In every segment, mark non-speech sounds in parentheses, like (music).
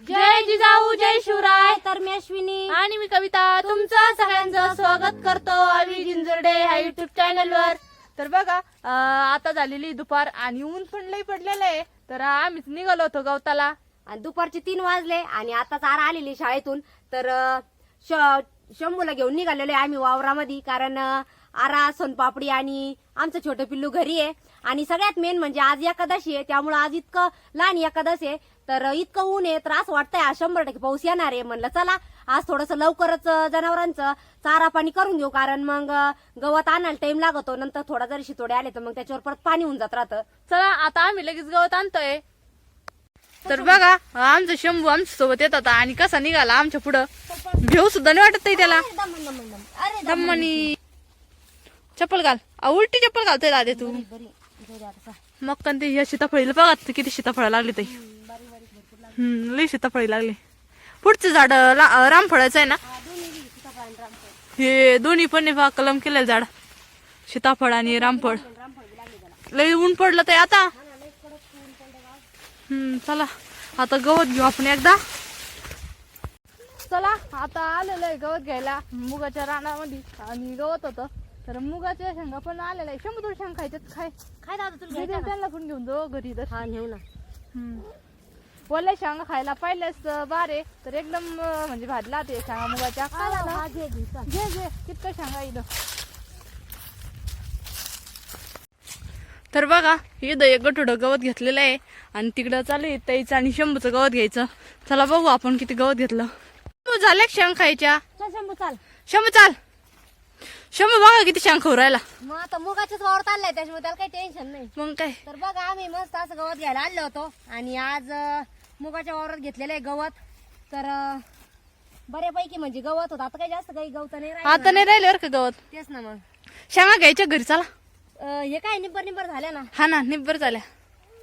जय जिजाऊ जय शिवराय. तर मी अश्विनी. आणि मी कविता. तुमचं सगळ्यांचं स्वागत करतो आम्ही जिंजर्डे ह्या युट्यूब चॅनल वर. तर बघा अं, आता झालेली दुपार आणि ऊन पण लई पडलेलं आहे. तर आम्हीच निघालो होतो गवताला. आणि दुपारचे तीन वाजले आणि आता चारा आलेली शाळेतून. तर अं, श- शंभूला घेऊन निघालेलो आहे आम्ही वावरामध्ये. कारण अं, आरा सोनपापडी आणि आमचं छोटं पिल्लू घरी आहे. आणि सगळ्यात मेन म्हणजे आज एकादशी आहे त्यामुळे आज इतकं लहान एकादश आहे. तर इतकं ऊन आहे त्रास वाटतंय. आज शंभर टक्के पाऊस येणार आहे म्हणलं. चला आज थोडस लवकरच जनावरांचं चारा पाणी करून घेऊ कारण मग गवत आणायला टाइम लागतो. नंतर थोडा जरी शितोडे आले तर मग त्याच्यावर परत पाणी होऊन जात राहतं. चला आता आम्ही लगेच गवत आणतोय. तर बघा आमचं शंभू आमच्यासोबत येत होता आणि कसा निघाला आमच्या पुढं. भेऊ सुद्धा नाही वाटत त्याला. दम्मनी चप्पल घाल. उलटी चप्पल घालतोय दादे तू. मग कण ते या सीताफळीला बघा ते किती सीताफळ लागली ते हम्म लई सीताफळी लागली. पुढचं झाड ला- रामफळाचं आहे ना? हे दोन्ही पण बा कलम केलेलं झाड. सीताफळ आणि रामफळ. लई ऊन पडलं ते आता. हम्म चला आता गवत घेऊ आपण एकदा. चला आता आलेलं आहे गवत घ्यायला मुगाच्या रानामध्ये. आणि गवत होतं. तर मुगाच्या शेंगा पण आलेल्या आहे शंभर शेंगा खायच्यात. खाय. काय दादा तुला घरी घ्यायचं का? त्यांना पण घेऊन जाऊ घरी तर. हा नेऊ ना. हम्म. वल्ल्या शेंगा खायला पाहिल्यास बारे तर एकदम अं, म्हणजे भाजला ते शेंगा मुगाच्या. झालं? हा, घे, घे, चल. घे घे. कितकं शेंगा इथं. तर बघा इथं एक गठुडं गवत घेतलेलं आहे. आणि तिकडं चालू आहे ताईचं आणि शंभूचं गवत घ्यायचं. चला बघू आपण किती गवत घेतलं. शंभू झाल्या का शेंग खायच्या? चल शंभू चाल. शंभू चाल. शंभू बघा किती शेंग खाऊ राहिला. मग आता मुगाच्याच वावर चाललाय त्याच्यामुळे त्याला काही टेन्शन नाही. मग काय? तर बघा आम्ही मस्त असं गवत घ्यायला आणलो होतो. आणि आज अं, मुगाच्या वावरात घेतलेलं आहे गवत. तर अं, बऱ्यापैकी म्हणजे गवत होतं. आता काही जास्त काही गवत नाही राहिलं. आता. नाही राहिले बरं का गवत? तेच ना मग. शेंगा घ्यायच्या घरी चला. अं, हे काय निब्बर निब्बर झाल्या ना? हा ना निब्बर झाल्या.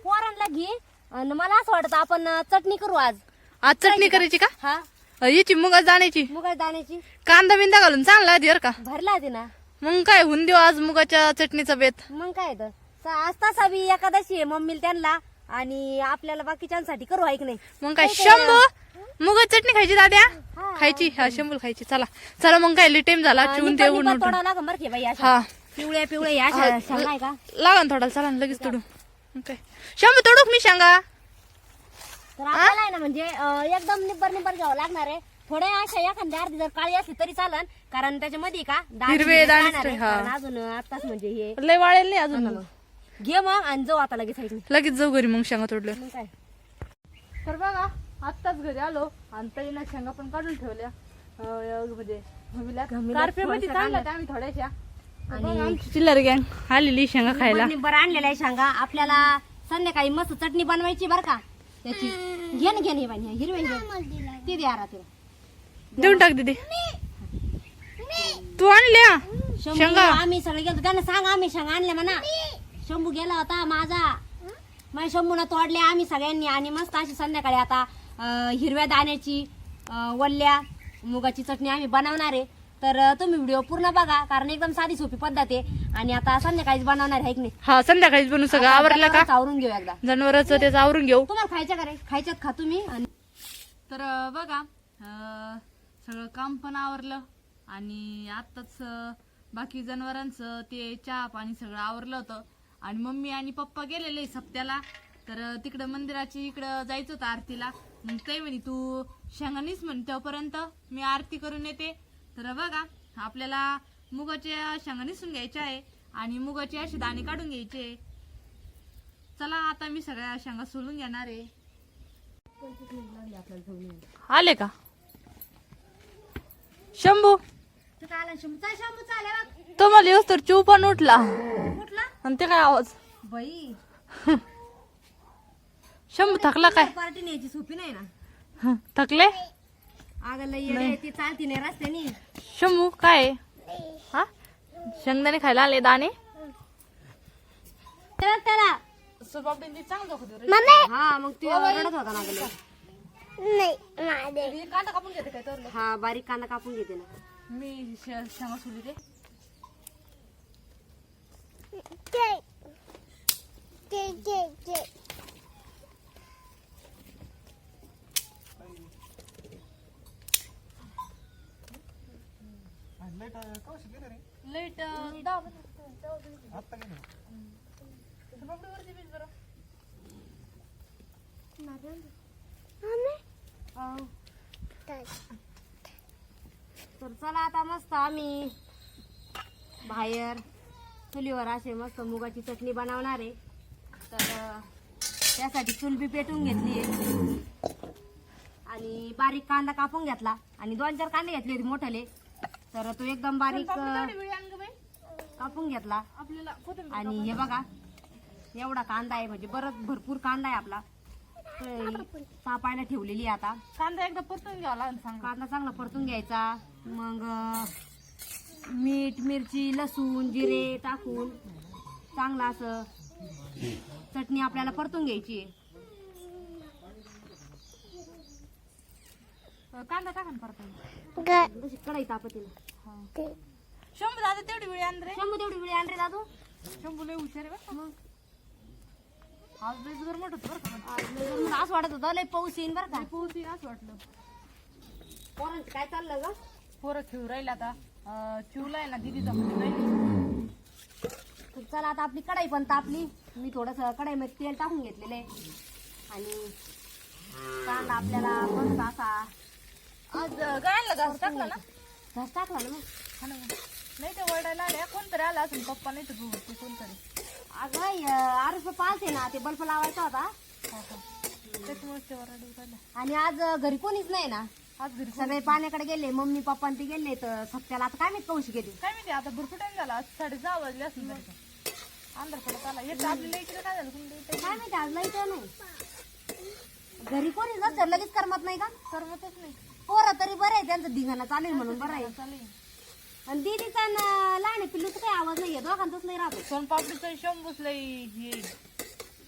पोरांना घे. आणि मला असं वाटतं आपण अं, चटणी करू आज. आज चटणी करायची का? हा. याची मुगाच दाण्याची. मुगा दाण्याची? कांदा बिंदा घालून चांगला आधी बरं का. भरला ते ना? मग काय होऊन देऊ आज मुगाच्या चटणीचा बेत. मग काय तर. स- आज तसा बी एकादशी आहे मम्मीला त्यांना. आणि आपल्याला बाकीच्यांसाठी करू ऐक नाही? मग काय? शंभू? मुगाची चटणी खायची दाद्या? हा. खायची? हा शंभूल खायची. चला. चला मग काय टाइम झाला. चिवून निब्बर- ते ऊन निब्बर उठून. तोडावं लागेल बरं की बाई अशा. हा. पिवळ्या पिवळ्या या अशा शेंगा आहे का? लागा ना थोडा चला ना लगेच तोडू. मग काय. शंभू तोडूक मी सांगा तर आपल्याला आहे ना म्हणजे अं, एकदम निब्बर निब्बर घ्यावं लागणार आहे. थोड्या अशा एखाद्या अर्धी जर काळी असली तरी चालन कारण त्याच्यामध्ये का दाणे हिरवे बिरवे दाणे राहणार आहे. हा. कारण अजून आताच म्हणजे हे लय वाळेल नाही अजून. घे मग आणि जाऊ आता लगेच लगेच जाऊ घरी मग शेंगा तोडल्या. मग काय? तर बघा आत्ताच घरी आलो आणि ताईनं शेंगा पण काढून ठेवल्या. अं, म्हणजे थोडंसं त्या आम्ही थोड्याशा. आणि- चिल्लर गँग आलेली शेंगा खायला. निब्बर आणलेल्या आहे शेंगा. आपल्याला संध्याकाळी मस्त चटणी बनवायची बरं का? त्याची. घे ना घे ना हे बाई, हे हिरवे हिरवे. ती द्या रा तिला. देऊन टाक दीदी. तू आणल्या शंभू शेंगा? आम्ही सगळे गेलो त्यांना सांग आम्ही शेंगा आणल्या म्हणा. शंभू गेला होता माझा. माझ्या शंभूनं तोडले आम्ही सगळ्यांनी. आणि मस्त अशी संध्याकाळी आता अं, हिरव्या दाण्याची अं, वल्ल्या मुगाची चटणी आम्ही बनवणार आहे. तर तुम्ही व्हिडिओ पूर्ण बघा कारण एकदम साधी सोपी पद्धत आहे. आणि आता संध्याकाळीच बनवणार आहे की नाही? हा संध्याकाळीच बनवू सगळं. आवरलं का? जनावरच आवरून घेऊ एकदा. जनावरांचं त्याचं आवरून घेऊ. तुम्हाला खायच्या का रे? खायच्यात खा तुम्ही. आणि तर अं, बघा अं, सगळं काम पण आवरलं. आणि आत्ताच अं, बाकी जनावरांचं ते चहा पाणी सगळं आवरलं होतं. आणि मम्मी आणि पप्पा गेलेले सप्त्याला. तर अं, तिकडं मंदिराची इकडं जायचं होतं आरतीला. मग ते म्हणे तू शेंगानीच म्हणे तोपर्यंत मी आरती करून येते. तर बघा आपल्याला मुगाच्या शेंगा निसून घ्यायच्या आहे आणि मुगाचे असे दाणे काढून घ्यायचे चला आता मी सगळ्या शेंगा सोलून घेणार आहे. आले का? शंभू तू काय आला शंभू. चाल शंभू चाल तो मला येऊस तर चू पण उठला? कुठला आणि ते काय आवाज? बाई. (laughs) शंभू थकला काय? पार्टी न्यायची सोपी नाही ना. हं, थकले? अगं लई येडे, ती चालती नाही रस्त्यानी. शंभू काय आहे? हा? शेंगदाणे खायला आले दाणे? त्याला हा मग ती रडत होता ना गं. लई. कांदा कापून घेते काय तर हा बारीक कांदा कापून घेते ना. मी शेंगा सोली ते लाइट कवशी गेले रे? लाइट दहा मिनिटं. आत्ता गेले. तर चला आता मस्त आम्ही बाहेर चुलीवर असे मस्त मुगाची चटणी बनवणार आहे. तर त्यासाठी चूल बी पेटून घेतली आहे. आणि बारीक कांदा कापून घेतला. आणि दोन चार कांदे घेतले होते मोठले. तर तो एकदम बारीक कापून घेतला. आणि हे बघा एवढा कांदा आहे म्हणजे बरंच भरपूर कांदा आहे आपला. तापायला ठेवलेली आहे आता. कांदा एकदा परतून घ्यावा कांदा चांगला परतून घ्यायचा. मग मीठ मिरची लसूण जिरे टाकून चांगला असं चटणी आपल्याला परतून घ्यायची आहे. कांदा टाका परतून. कढई तापतीला. शंभू दादा तेवढी वेळी आण रे शंभू तेवढी वेळ आणले दादू. शंभू लय हुशार आहे बरं का. आज लय जर मोठं होतं बरं का आज लय जण असं वाटत होतं लय पाऊस येईन बरं का? पाऊस येईन असं वाटलं. पोरांचं काय चाललं ग? पोरं खेळू राहिले आता. अं, चिवला आहे ना दिदीचा मुलगा राहिली. तर चला आता आपली कढई पण तापली. मी थोडस कढईमध्ये तेल टाकून घेतलेलं आहे. आणि कांदा आपल्याला मस्त असा आज गायला घास टाकला ना? घास टाकला ना मग. हा ना. नाही ते वरडायला आल्या कोणतरी आला असून पप्पा नाही तर तू कोणतरी. अगं आरुष पाच आहे ना ते बल्ब लावायचा होता. हा, हा. त्याच्यामुळे ते वरडू राहिलं आणि आज घरी कोणीच नाही ना. आज घरी सगळे पाण्याकडे गेले मम्मी पप्पा आणि ते गेले तर सत्याला आता काय माहीत कौशी गेली. काय माहिती आता भरपूर टाइम झाला आज साडे दहा वाजले असून तरी. पण. पडत आला. येत आपल्याला इकडे काय झालं तुम्ही इथे काय माहिती आज लाइट नाही. घरी कोणी नसतं लगेच करमत नाही का? करमतच नाही. पोरं तरी बरं आहे त्यांचं धिंगाणा चालू आहे म्हणून बरं आहे. चालेल आणि दीदीचा न लहान आहे, पिल्लूचा काही आवाज नाही येत दोघांचाच नाही राहतो सोनपापडीचं शंभूच लई हे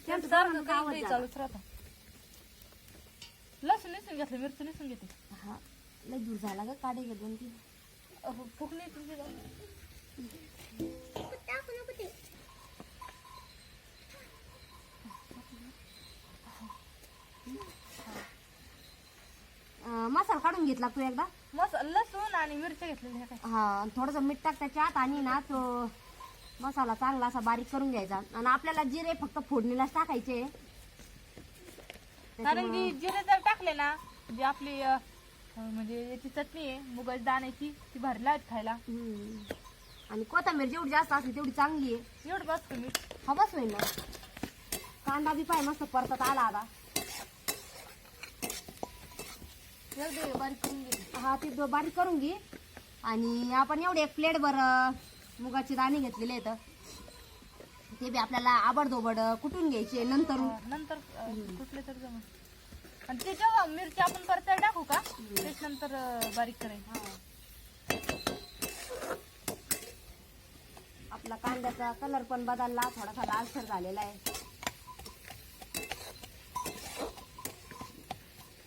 त्यांचं दोघांचा काही आवाज झाला. चालूच राहतं. लसूण निसून घेतलं मिरची निसून घेते हा लय दूर झाला ग काढे गे दोन तीन अहो, फुक नाही तुझी अं, मसाला काढून घेतला तू एकदा. मस्त लसूण आणि मिरच्या घेतलेल्या काय हा थोडस मीठ टाक त्याच्यात आणि ना तो मसाला चांगला असा बारीक करून घ्यायचा. आणि आपल्याला जिरे फक्त फोडणीलाच टाकायचे. कारण की जिरे जर टाकले ना जी आपली अं, म्हणजे याची चटणी आहे मुगाची दाण्याची ती भारी लागत खायला. हम्म. आणि कोथंबीर जेवढी जास्त असली तेवढी चांगली आहे. एवढं बस तुम्ही हा बस होईल ना कांदा बी पाय मस्त परतत आला आता एवढे बारीक करून घे हा ते दो- बारीक करून घे. आणि आपण एवढे एक प्लेट भर मुगाचे दाणे घेतलेले आहेत. ते बी आपल्याला आबडधोबड कुटून घ्यायचे नंतर? नंतर कुठले तर जमा आणि ते जेव्हा मिरची आपण परत टाकू का त्याच्यानंतर अं, बारीक करायची आपला कांद्याचा कलर पण बदलला थोडासा लालसर झालेला आहे.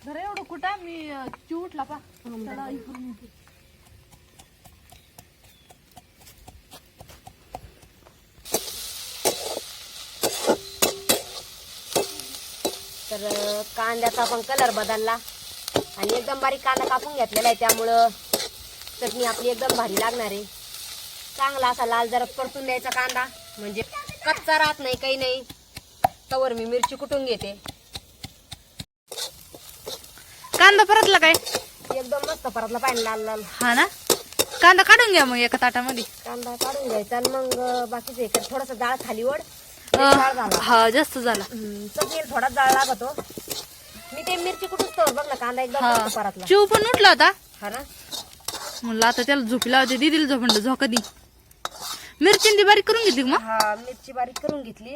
खरं एवढं कुठं मी चिव उठला पा. इकडून येते. तर अं, कांद्याचा पण कलर बदलला. आणि एकदम बारीक कांदा कापून घेतलेला आहे त्यामुळं चटणी आपली एकदम भारी लागणार आहे. चांगला असा लाल जरा परतून द्यायचा कांदा. म्हणजे कच्चा राहत नाही काही नाही. तवर मी मिरची कुटून घेते? कांदा परतला काय? एकदम मस्त परतला पाहिजे लाल लाल. हा ना? कांदा काढून घ्या मग एका ताटामध्ये. कांदा काढून घ्यायचा आणि मग बाकीचं हे थोडस डाळ खाली ओढ. हा जास्त झाला. हम्म, थोडा जाळ लागतो. मी ते मिरची कुठून तर बघ ना कांदा एकदम हा. मस्त परतला. चिव पण उठला होता हा ना? म्हणलं आता त्याला झोपी लावते दिदीला झोपंड झोका दी. मिरची ती बारीक करून घेतली का मग? हा मिरची बारीक करून घेतली.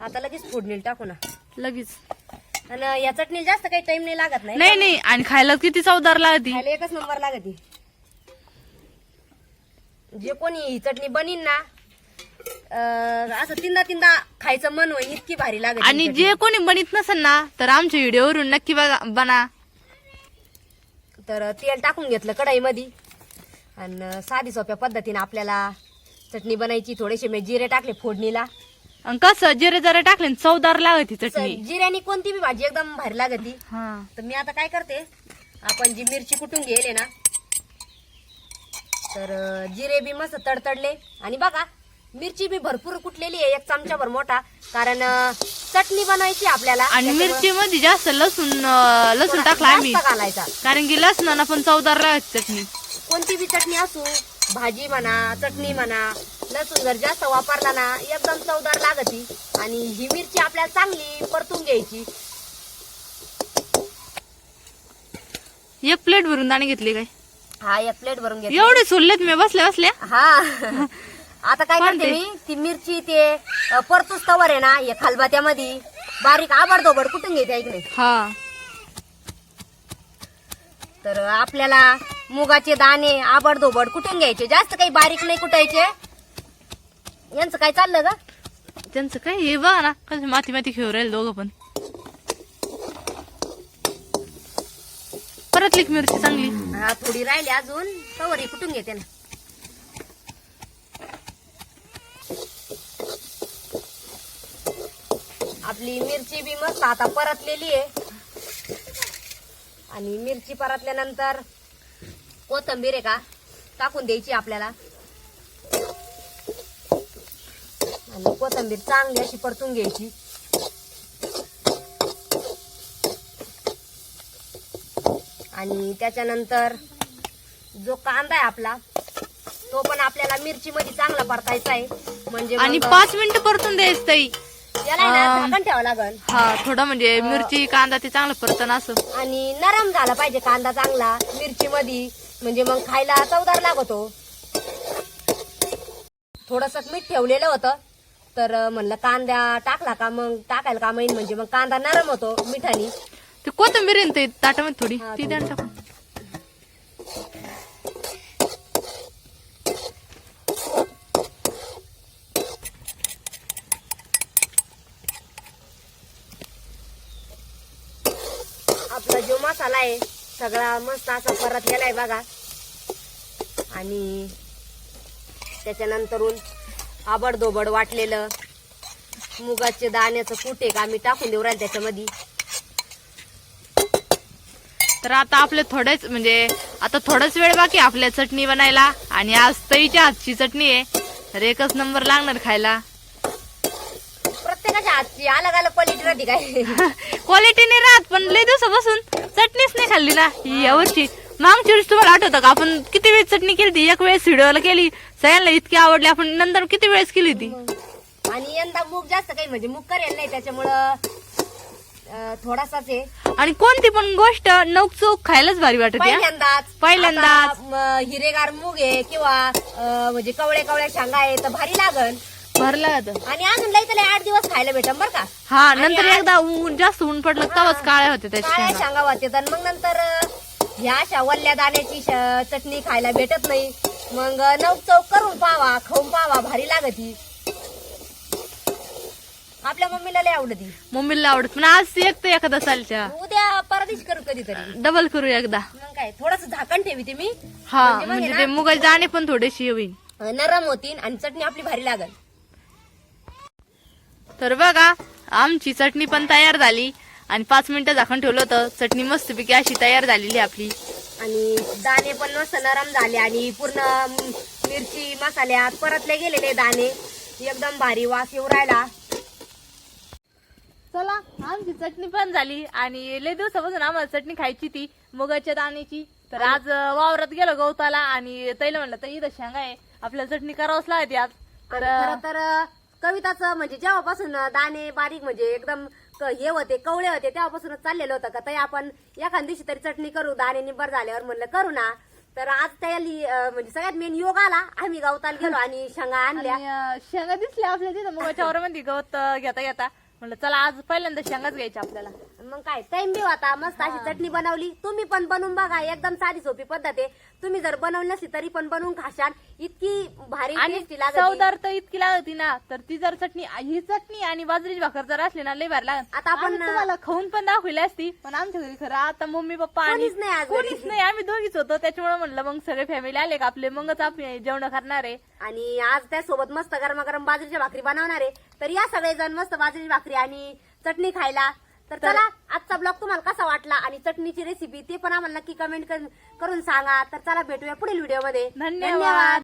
आता लगेच फोडणीला टाकू ना. लगेच. आणि या चटणीला जास्त काही टाइम नाही लागत नाही नाही नाही आणि खायला किती चवदार लागती? खायला एकच नंबर लागत. जे कोणी ही चटणी बनीन ना अं, असं तीनदा तीनदा खायचं मन होईल इतकी भारी लागत आणि चटणी. जे कोणी बनित नसेल ना तर आमच्या व्हिडिओवरून नक्की बघा बना. तर तेल टाकून घेतलं कढईमध्ये. आणि साधी सोप्या पद्धतीने आपल्याला चटणी बनायची थोडेसे मी जिरे टाकले फोडणीला. आणि कसं जिरे जरा टाकले चवदार लागती चटणी. जिऱ्याने कोणती बी भाजी एकदम भारी लागती. हा. तर मी आता काय करते आपण जी मिरची कुटून घेले ना तर अं, जिरे बी मस्त तडतडले. आणि बघा मिरची बी भरपूर कुटलेली आहे एक चमचाभर मोठा. कारण अं, चटणी बनवायची आपल्याला. आणि त्याच्यामुळं मिरची मध्ये जास्त लसूण अं, लसूण टाकला आम्ही. जास्त घालायचा. कारण की लसणानं पण चवदार राहते चटणी. कोणती बी चटणी असू भाजी म्हणा चटणी म्हणा लसूण जर जास्त वापरला ना एकदम चवदार लागती. आणि ही मिरची आपल्याला चांगली परतून घ्यायची. एक प्लेट भरून दाणे घेतली काय? हा एक प्लेट भरून घ्या एवढे सोडलेत मी बसल्या बसल्या. हा. आता काय करते? मी ती मिरची ते परतूस तवर आहे ना हे खालबात्यामध्ये बारीक आबडधोबड कुठून घेते ऐकले हा. तर आपल्याला मुगाचे दाणे आबडधोबड कुठून घ्यायचे? जास्त काही बारीक नाही कुटायचे. यांचं काय चाललं का त्यांचं काय हे बघा ना कसं माती माती खेळू राहील दोघं पण. परत लिक मिरची चांगली. हा थोडी राहिली अजून. तवर ही कुठून घेते ना? आपली मिरची बी मस्त आता परतलेली आहे. आणि मिरची परतल्यानंतर कोथंबीर आहे का? टाकून द्यायची आपल्याला. आणि कोथंबीर चांगली अशी परतून घ्यायची. आणि त्याच्यानंतर जो कांदा आहे आपला तो पण आपल्याला मिरची मध्ये चांगला परतायचा आहे. म्हणजे मग आणि पाच मिनिटं परतून द्यायच ताई. याला आहे ना अं, झाकण ठेवावं लागल. हा थोडं म्हणजे मिरची कांदा ते चांगलं परतन असं. आणि नरम झाला पाहिजे कांदा चांगला मिरची मध्ये म्हणजे मग खायला चवदार लागतो. थोडस मीठ ठेवलेलं होतं. तर म्हणलं कांदा टाकला का मग टाकायला का येईल म्हणजे मग कांदा नरम होतो मिठानी. ते कोथिंबीर आहे ना ते ताटामध्ये थोडी. हा, ती द्या ना टाकून. आपला जो मसाला आहे सगळा मस्त असा परतलेला आहे बघा. आणि त्याच्यानंतरून आबडधोबड वाटलेलं. मुगाचे दाण्याचं कूट का आम्ही टाकून देऊ राहील त्याच्यामध्ये. तर आता आपले थोडेच म्हणजे आता थोडाच वेळ बाकी आपल्या चटणी बनायला. आणि आज तईच्या हातची चटणी आहे. तर एकच नंबर लागणार खायला. प्रत्येकाच्या हातची अलग अलग क्वालिटी राहते काय? (laughs) क्वालिटी नाही राहत पण लय दिवसापासून चटणीच नाही खाल्ली ना. यावर्षी मागच्या वर्षी तुम्हाला आठवतं का? आपण किती वेळेस चटणी केली होती? एक वेळेस व्हिडिओला केली. सगळ्यांना इतकी आवडली. आपण नंतर किती वेळेस केली होती? आणि यंदा मूग जास्त काही म्हणजे मूग करेल नाही त्याच्यामुळं अं, थोडासाच आहे. आणि कोणती पण गोष्ट नौक चौक खायलाच भारी वाटत या पहिल्यांदाच. पहिल्यांदाच. आता, म, हिरेगार मूग आहे किंवा अं, म्हणजे कवळे कवळे शेंगा आहे तर भारी लागल. भरला जातं आणि अजून लई त्याला आठ दिवस खायला भेटन बर का? हा नंतर एकदा ऊन जास्त ऊन पडलं तेव्हाच काळ्या होते त्याच्या शेंगा. शेंगा वाटते आणि मग नंतर अं, ह्या अशा वल्ल्या दाण्याची चटणी खायला भेटत नाही. मग नऊ चौक करून पावा खाऊन पावा भारी लागती. आपल्या मम्मीला लय आवडती. मम्मीला आवडत पण आज एक तर एखादा चालच्या उद्या परदेश करू कधीतरी. डबल करू एकदा. मग काय थोडस झाकण ठेवी ते मी. हा म्हणजे मग आहे म्हणजे ते मुगाचे दाणे पण थोडेसे होईल नरम होतील आणि चटणी आपली भारी लागल. तर बघा आमची चटणी पण तयार झाली. आणि पाच मिनिटं झाकण ठेवलं होतं. चटणी मस्तपैकी अशी तयार झालेली आपली. आणि दाणे पण मस्त नरम झाले आणि पूर्ण मिरची मसाल्यात परतले गेलेले दाणे. एकदम भारी वास येऊ राहिला. चला आमची चटणी पण झाली आणि लय दिवसापासून आम्हाला चटणी खायची ती मुगाच्या दाण्याची. तर आज वावरात गेलो गवताला आणि तैला म्हणलं तर इथं शेंगा आहे. आपल्याला चटणी करावंच लागते आज तर तर कविताचं म्हणजे जेव्हापासून दाणे बारीक म्हणजे एकदम क- हे होते कवळे होते तेव्हापासूनच चाललेलं होतं का? ताई आपण एखाद दिवशी तरी चटणी करू दाणे निबर झाल्यावर म्हणलं करू ना. तर आज त्याली म्हणजे सगळ्यात मेन योग आला. आम्ही गवताला गेलो (laughs) आणि शेंगा आणल्या. आणि, अं, शेंगा दिसल्या आपल्या तिथं. मुगाच्या (laughs) वावरामध्ये गवत अं, घेता घेता म्हणलं चला आज पहिल्यांदा शेंगाच घ्यायच्या आपल्याला. मग काय? टाइम बी होता. मस्त अशी चटणी बनवली. तुम्ही पण बनवून बघा. एकदम साधी सोपी पद्धत आहे. तुम्ही जर बनवली नसली तरी पण बनवून खाशाल इतकी भारी आणि टेस्टी लागत चवदार तर इतकी लागती ना तर ती जर चटणी ही चटणी आणि बाजरीची भाकर जर असली ना लय भारी लागत आता आपण- आम्ही तुम्हाला खाऊन पण दाखवली असती पण आमच्या घरी खरं आता मम्मी पप्पा आणि कोणीच नाही आज घरी. कोणीच नाही. आम्ही दोघीच होतो. त्याच्यामुळे म्हणलं मग सगळे फॅमिली आले का आपले? मगच आपण जेवण करणार आहे. आणि आज त्यासोबत मस्त गरमागरम बाजरीच्या भाकरी बनवणार आहे. तर या सगळेजण मस्त बाजरीची भाकरी आणि चटणी खायला तर चला आजचा ब्लॉग तुम्हाला कसा वाटला आणि चटणीची रेसिपी ते पण आम्हाला नक्की कमेंट करून सांगा. तर चला भेटूया पुढील व्हिडिओमध्ये धन्यवाद.